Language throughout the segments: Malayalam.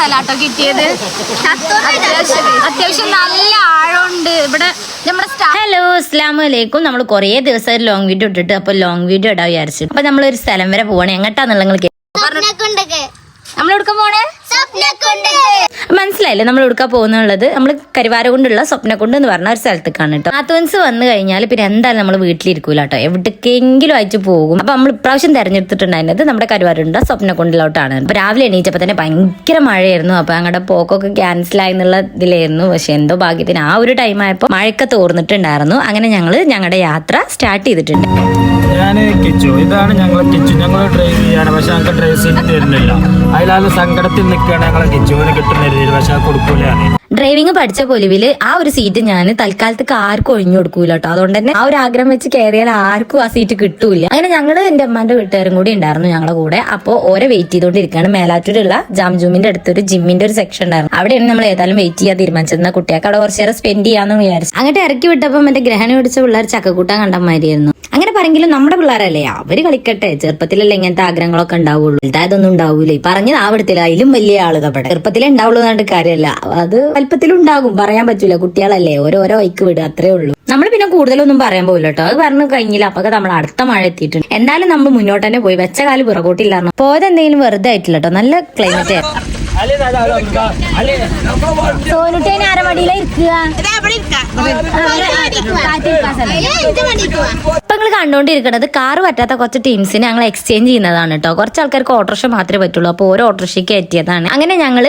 സ്ഥലാട്ടോ കിട്ടിയത്. അത്യാവശ്യം നല്ല ആഴമുണ്ട്. ഇവിടെ നമ്മുടെ ഹലോ അസ്ലാം വലൈക്കും നമ്മൾ കുറേ ദിവസം ഒരു ലോങ് വീഡിയോ ഇട്ടിട്ട് അപ്പൊ ലോങ് വീഡിയോ ഇടാൻ വിചാരിച്ചു. അപ്പൊ നമ്മൾ ഒരു സ്ഥലം വരെ പോവാണ്. എങ്ങോട്ടാന്നുള്ള നിങ്ങൾ സ്വപ്നക്കുണ്ടൊക്കെ നമ്മൾ എടുക്കാൻ പോണേ? മനസ്സിലായില്ലേ നമ്മൾ എടുക്കാൻ പോകുന്നുള്ളത്? നമ്മൾ കരുവാരകൊണ്ടുള്ള സ്വപ്നക്കുണ്ട് എന്ന് പറഞ്ഞ ഒരു സ്ഥലത്തേക്കാണ് കേട്ടോ. നാത്തുവൻസ് വന്നു കഴിഞ്ഞാൽ പിന്നെ എന്തായാലും നമ്മൾ വീട്ടിലിരിക്കൂല കേട്ടോ. എവിടേക്കെങ്കിലും അയച്ചു പോകും. അപ്പൊ നമ്മൾ ഇപ്രാവശ്യം തെരഞ്ഞെടുത്തിട്ടുണ്ടായിരുന്നത് നമ്മുടെ കരുവാരുണ്ട സ്വപ്നക്കുണ്ടിലോട്ടാണ്. അപ്പൊ രാവിലെ എണീച്ചപ്പോ തന്നെ ഭയങ്കര മഴയായിരുന്നു. അപ്പൊ അങ്ങടെ പോക്കൊക്കെ ക്യാൻസൽ ആയി എന്നുള്ള ഇതിലായിരുന്നു. പക്ഷെ എന്തോ ഭാഗ്യത്തിന് ആ ഒരു ടൈം ആയപ്പോൾ മഴയൊക്കെ തോർന്നിട്ടുണ്ടായിരുന്നു. അങ്ങനെ ഞങ്ങൾ ഞങ്ങളുടെ യാത്ര സ്റ്റാർട്ട് ചെയ്തിട്ടുണ്ട്. ഞാൻ കിച്ചു. ഇതാണ് ഞങ്ങൾ കിച്ചു. ഞങ്ങൾ ഡ്രൈവ് ചെയ്യാണ് പക്ഷെ ഞങ്ങൾക്ക് ഡ്രൈവ് സീറ്റ് തരുന്നില്ല. അതിലാണ് സങ്കടത്തിൽ ഞങ്ങളെ പക്ഷെ ഡ്രൈവിംഗ് പഠിച്ച പൊലിവിൽ ആ ഒരു സീറ്റ് ഞാൻ തൽക്കാലത്തേക്ക് ആർക്കും ഒഴിഞ്ഞു കൊടുക്കൂല കേട്ടോ അതുകൊണ്ട് തന്നെ ആ ഒരു ആഗ്രഹം വെച്ച് കയറിയാൽ ആർക്കും ആ സീറ്റ് കിട്ടൂല അങ്ങനെ ഞങ്ങൾ എന്റെ അമ്മാന്റെ വീട്ടുകാരും കൂടി ഉണ്ടായിരുന്നു ഞങ്ങളുടെ കൂടെ. അപ്പോൾ ഓരോ വെയിറ്റ് ചെയ്തുകൊണ്ടിരിക്കുകയാണ് മേലാറ്റൂരുള്ള ജാംജൂമിന്റെ അടുത്തൊരു ജിമ്മിന്റെ ഒരു സെക്ഷൻ ഉണ്ടായിരുന്നു. അവിടെയാണ് നമ്മൾ ഏതായാലും വെയിറ്റ് ചെയ്യാൻ തീരുമാനിച്ചിരുന്ന കുട്ടികൾക്ക് അവിടെ കുറച്ച് സ്പെൻഡ് ചെയ്യാന്ന് വിചാരിച്ചു. അങ്ങോട്ട് ഇറക്കി വിട്ടപ്പോൾ എന്റെ ഗ്രഹണി പിടിച്ച പിള്ളേർ ചക്കക്കൂട്ടാൻ കണ്ടമാതിരിയായിരുന്നു പറയെങ്കിലും നമ്മുടെ പിള്ളേരല്ലേ? അവർ കളിക്കട്ടെ. ചെറുപ്പത്തിലല്ലേ ഇങ്ങനത്തെ ആഗ്രഹങ്ങളൊക്കെ ഉണ്ടാവുള്ളൂ. ഇതായതൊന്നും ഉണ്ടാവൂലേ. പറഞ്ഞത് ആവിടത്തില്ല അതിലും വലിയ ആളുകൾ അവിടെ ചെറുപ്പത്തിലേ ഉണ്ടാവുള്ളൂ എന്നാണ്ട് കാര്യമല്ല. അത് വലിപ്പത്തിലും ഉണ്ടാകും പറയാൻ പറ്റൂല. കുട്ടികളല്ലേ. ഓരോരോ ഐക്ക് വിടുക. അത്രേ ഉള്ളൂ. നമ്മൾ പിന്നെ കൂടുതലൊന്നും പറയാൻ പോകില്ല കേട്ടോ. അത് പറഞ്ഞു കഴിഞ്ഞില്ല. അപ്പൊ നമ്മൾ അടുത്ത മഴ എത്തിയിട്ടുണ്ട്. എന്തായാലും നമ്മൾ മുന്നോട്ട് തന്നെ പോയി. വെച്ച കാൽ പുറകോട്ടില്ലായിരുന്നു പോയത് എന്തെങ്കിലും വെറുതെ ആയിട്ടില്ല കേട്ടോ. നല്ല ക്ലൈമറ്റ് സോനുട്ടേനെ അരമടിയിലെ ഇരിക്കുക. ഇപ്പൊ നിങ്ങൾ കണ്ടുകൊണ്ടിരിക്കുന്നത് കാർ പറ്റാത്ത കുറച്ച് ടീംസിനെ ഞങ്ങൾ എക്സ്ചേഞ്ച് ചെയ്യുന്നതാണ് കേട്ടോ കുറച്ച് ആൾക്കാർക്ക് ഓട്ടോറിക്ഷ മാത്രമേ പറ്റുള്ളൂ. അപ്പോൾ ഓരോ ഓട്ടോറിക്ഷയ്ക്ക് എത്തിയതാണ് അങ്ങനെ ഞങ്ങൾ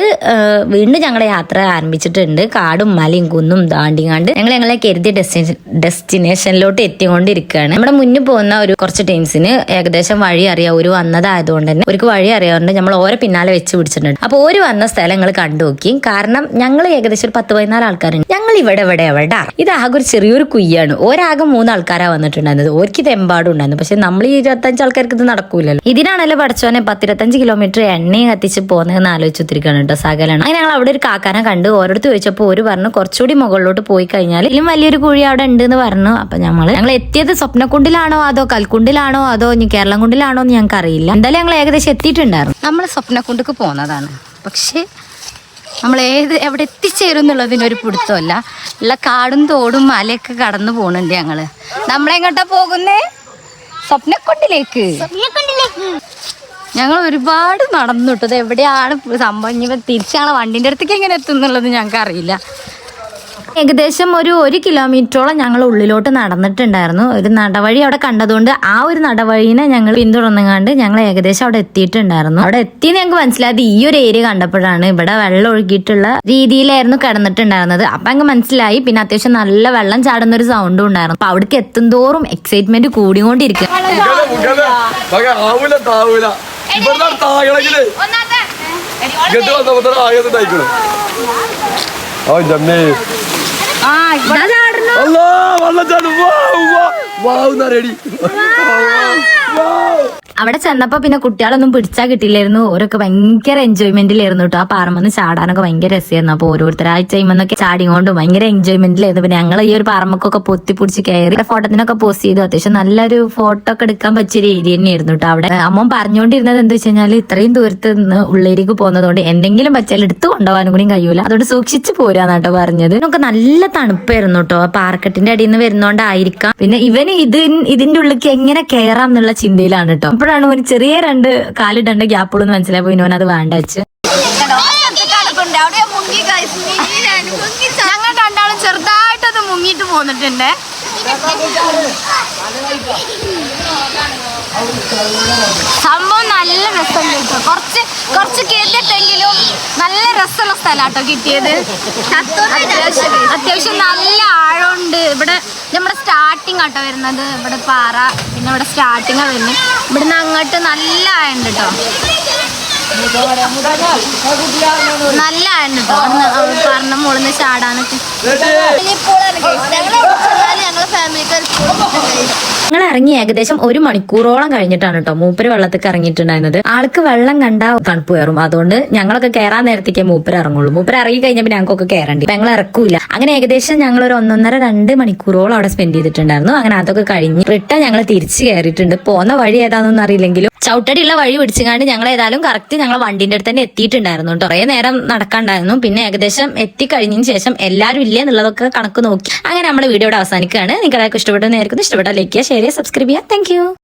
വീണ്ടും ഞങ്ങളുടെ യാത്ര ആരംഭിച്ചിട്ടുണ്ട്. കാടും മലയും കുന്നും താണ്ടിങ്ങാണ്ട് ഞങ്ങൾ ഞങ്ങളെ കരുതിയ ഡെസ്റ്റിനേഷൻ ഡെസ്റ്റിനേഷനിലോട്ട് എത്തിക്കൊണ്ടിരിക്കുകയാണ്. നമ്മുടെ മുന്നിൽ പോകുന്ന ഒരു കുറച്ച് ടീംസിന് ഏകദേശം വഴി അറിയാം. ഒരു വന്നതായതുകൊണ്ട് തന്നെ അവർക്ക് വഴി അറിയാറുണ്ട്. നമ്മൾ ഓരോ പിന്നാലെ വെച്ച് പിടിച്ചിട്ടുണ്ട്. അപ്പോൾ ഒരു വന്ന സ്ഥലങ്ങൾ കണ്ടു നോക്കി കാരണം ഞങ്ങൾ ഏകദേശം ഒരു പത്ത് പതിനാല് ആൾക്കാരുണ്ട്. ഞങ്ങൾ ഇവിടെ ഇവിടെ. എവിടെ ഇത് ആകെ ഒരു ചെറിയൊരു കുയ്യാണ്. ഒരാകെ മൂന്ന് ആൾക്കാരാ വന്നിട്ടുണ്ടായിരുന്നത്. ഓർക്ക് ഇത് എമ്പാടും ഉണ്ടായിരുന്നു. പക്ഷെ നമ്മൾ ഈ ഇരുപത്തഞ്ച് ആൾക്കാർക്ക് ഇത് നടക്കൂലല്ലോ. ഇതിനാണല്ലോ പഠിച്ചോനെ പത്തിരുപത്തഞ്ച് കിലോമീറ്റർ എണ്ണയും കത്തിച്ച് പോകുന്നതെന്ന് ആലോചിച്ചിരിക്കണം കേട്ടോ സകലാണ് അങ്ങനെ ഞങ്ങൾ അവിടെ ഒരു കാക്കാനെ കണ്ട് ഓരോരുത്തർ ചോദിച്ചപ്പോൾ ഒരു പറഞ്ഞു കുറച്ചുകൂടി മുകളിലോട്ട് പോയി കഴിഞ്ഞാൽ ഇതിലും വലിയൊരു കുഴി അവിടെ ഉണ്ട് എന്ന് പറഞ്ഞു. അപ്പൊ ഞങ്ങൾ ഞങ്ങൾ എത്തിയത് സ്വപ്നക്കുണ്ടിലാണോ അതോ കൽക്കുണ്ടിലാണോ അതോ ഇനി കേരളം കുണ്ടിലാണോ എന്ന് ഞങ്ങൾക്ക് അറിയില്ല എന്തായാലും ഞങ്ങൾ ഏകദേശം എത്തിയിട്ടുണ്ടായിരുന്നു. നമ്മൾ സ്വപ്നക്കുണ്ടുക്ക് പോകുന്നതാണ് പക്ഷേ നമ്മൾ ഏത് എവിടെ എത്തിച്ചേരും എന്നുള്ളതിനൊരു പിടുത്തമല്ല ഉള്ള കാടും തോടും മലയൊക്കെ കടന്നു പോകുന്നുണ്ട് ഞങ്ങൾ. നമ്മളെങ്ങോട്ടാ പോകുന്നേ? സ്വപ്നക്കൊണ്ടിലേക്ക്. ഞങ്ങൾ ഒരുപാട് നടന്നു കേട്ടോ. ഇത് എവിടെയാണ് സംഭവം? ഇനി തിരിച്ച് ഞങ്ങളെ വണ്ടിന്റെ അടുത്തേക്ക് എങ്ങനെ എത്തുന്നുള്ളത് ഞങ്ങൾക്ക് അറിയില്ല ഏകദേശം ഒരു ഒരു കിലോമീറ്ററോളം ഞങ്ങൾ ഉള്ളിലോട്ട് നടന്നിട്ടുണ്ടായിരുന്നു. ഒരു നടവഴി അവിടെ കണ്ടതുകൊണ്ട് ആ ഒരു നടവഴിനെ ഞങ്ങൾ പിന്തുടർന്നുകൊണ്ട് ഞങ്ങൾ ഏകദേശം അവിടെ എത്തിയിട്ടുണ്ടായിരുന്നു. അവിടെ എത്തിയെന്ന് ഞങ്ങൾക്ക് മനസ്സിലായത് ഈ ഒരു ഏരിയ കണ്ടപ്പോഴാണ്. ഇവിടെ വെള്ളം ഒഴുകിയിട്ടുള്ള രീതിയിലായിരുന്നു കിടന്നിട്ടുണ്ടായിരുന്നത്. അപ്പൊ അങ്ങ് മനസ്സിലായി. പിന്നെ അത്യാവശ്യം നല്ല വെള്ളം ചാടുന്ന ഒരു സൗണ്ടും ഉണ്ടായിരുന്നു. അപ്പൊ അവിടേക്ക് എത്തുന്തോറും എക്സൈറ്റ്മെന്റ് കൂടിക്കൊണ്ടിരിക്കും ആ താവൂല ഇവിടെ താകളെങ്കിൽ വാ വാ. വാ ആകെ വാ. ജമ്മേ അവിടെ ചെന്നപ്പോ പിന്നെ കുട്ടികളൊന്നും പിടിച്ചാ കിട്ടിയില്ലായിരുന്നു. ഓരൊക്കെ ഭയങ്കര എൻജോയ്മെന്റിലായിരുന്നു കേട്ടോ ആ പാറമെന്ന് ചാടാനൊക്കെ ഭയങ്കര രസമായിരുന്നു അപ്പൊ ഓരോരുത്തരാഴ്ച ചെയ്യുമ്പോന്നൊക്കെ ചാടിക്കൊണ്ടും ഭയങ്കര എൻജോയ്മെന്റിലായിരുന്നു പിന്നെ ഞങ്ങൾ ഈ ഒരു പാറമക്കൊക്കെ പൊത്തി പിടിച്ച് കയറി ഫോട്ടോത്തിനൊക്കെ പോസ്റ്റ് ചെയ്തു. അത്യാവശ്യം നല്ലൊരു ഫോട്ടോ ഒക്കെ എടുക്കാൻ പറ്റിയ ഒരു ഏരിയ തന്നെയായിരുന്നു കേട്ടോ അവിടെ. അമ്മ പറഞ്ഞുകൊണ്ടിരുന്നത് എന്താ വെച്ച് കഴിഞ്ഞാൽ ഇത്രയും ദൂരത്ത് നിന്ന് ഉള്ളേരിക്ക് പോകുന്നതുകൊണ്ട് എന്തെങ്കിലും പറ്റിയാൽ എടുത്തു കൊണ്ടുപോകാനും കൂടി കഴിയൂല. അതുകൊണ്ട് സൂക്ഷിച്ച് പോരാന്ന് കേട്ടോ പറഞ്ഞത്. നമുക്ക് നല്ല തണുപ്പായിരുന്നു കേട്ടോ പാർക്കറ്റിന്റെ അടിയിൽ നിന്ന് വരുന്നോണ്ടായിരിക്കാം. പിന്നെ ഇവന് ഇത് ഇതിന്റെ ഉള്ളിലേക്ക് എങ്ങനെ കയറാം എന്നുള്ള ചിന്തയിലാണ് കേട്ടോ അപ്പോഴാണ് ഒരു ചെറിയ രണ്ട് കാലിട്ടുണ്ട് ഗ്യാപ്പുള്ളൂ മനസ്സിലായി. പോയി അവൻ അത് വേണ്ട വെച്ച്. ഞങ്ങൾ രണ്ടാളും ചെറുതായിട്ടത് മുങ്ങിട്ട് പോന്നിട്ടുണ്ട്. രസമുണ്ട് കേട്ടോ കുറച്ച് കുറച്ച് കേട്ടിട്ടെങ്കിലും നല്ല രസമുള്ള സ്ഥലാട്ടോ കിട്ടിയത്. അത്യാവശ്യം അത്യാവശ്യം നല്ല ആഴമുണ്ട്. ഇവിടെ നമ്മുടെ സ്റ്റാർട്ടിങ് ആട്ടോ വരുന്നത്. ഇവിടെ പാറ പിന്നെ ഇവിടെ സ്റ്റാർട്ടിങ് വരുന്നത്. ഇവിടുന്ന് അങ്ങോട്ട് നല്ല ആയുണ്ട് കേട്ടോ നല്ല ആയുണ്ട് കേട്ടോ പറഞ്ഞ മുകളിൽ ചാടാനൊക്കെ. ഞങ്ങൾ ഇറങ്ങി ഏകദേശം ഒരു മണിക്കൂറോളം കഴിഞ്ഞിട്ടാണ് കേട്ടോ. മൂപ്പര് വെള്ളത്തിൽ ഇറങ്ങിയിട്ടുണ്ടായിരുന്നത്. ആൾക്ക് വെള്ളം കണ്ടാ തണുപ്പ് കയറും. അതുകൊണ്ട് ഞങ്ങളൊക്കെ കയറാൻ നേരത്തേക്കേ മൂപ്പര് ഇറങ്ങുള്ളൂ. മൂപ്പര് ഇറങ്ങി കഴിഞ്ഞപ്പോൾ ഞങ്ങൾക്കൊക്കെ കയറണ്ടി ഞങ്ങൾ ഇറക്കൂല. അങ്ങനെ ഏകദേശം ഞങ്ങൾ ഒരു ഒന്നൊന്നര രണ്ട് മണിക്കൂറോളം അവിടെ സ്പെൻഡ് ചെയ്തിട്ടുണ്ടായിരുന്നു. അങ്ങനെ അതൊക്കെ കഴിഞ്ഞ് റിട്ടേൺ ഞങ്ങൾ തിരിച്ചു കയറിയിട്ടുണ്ട് പോകുന്ന വഴി ഏതാണെന്നൊന്നും അറിയില്ലെങ്കിലും ചവിട്ടടിയുള്ള വഴി പിടിച്ചുകാണ്ട് ഞങ്ങൾ ഏതായാലും കറക്റ്റ് ഞങ്ങൾ വണ്ടിന്റെ അടുത്ത് തന്നെ എത്തിയിട്ടുണ്ടായിരുന്നു കുറേ നേരം നടക്കാണ്ടായിരുന്നു. പിന്നെ ഏകദേശം എത്തിക്കഴിഞ്ഞതിന് ശേഷം എല്ലാവരും ഇല്ലേ എന്നുള്ളതൊക്കെ കണക്ക് നോക്കി. അങ്ങനെ നമ്മുടെ വീഡിയോയുടെ അവസാനിക്കുകയാണ്. നിങ്ങൾക്ക് എല്ലാവർക്കും ഇഷ്ടപ്പെട്ടെന്ന് ഇഷ്ടപ്പെട്ടാൽ ലൈക്ക് ചെയ്യുക ഷെയർ ചെയ്യുക സബ്സ്ക്രൈബ് ചെയ്യുക. താങ്ക്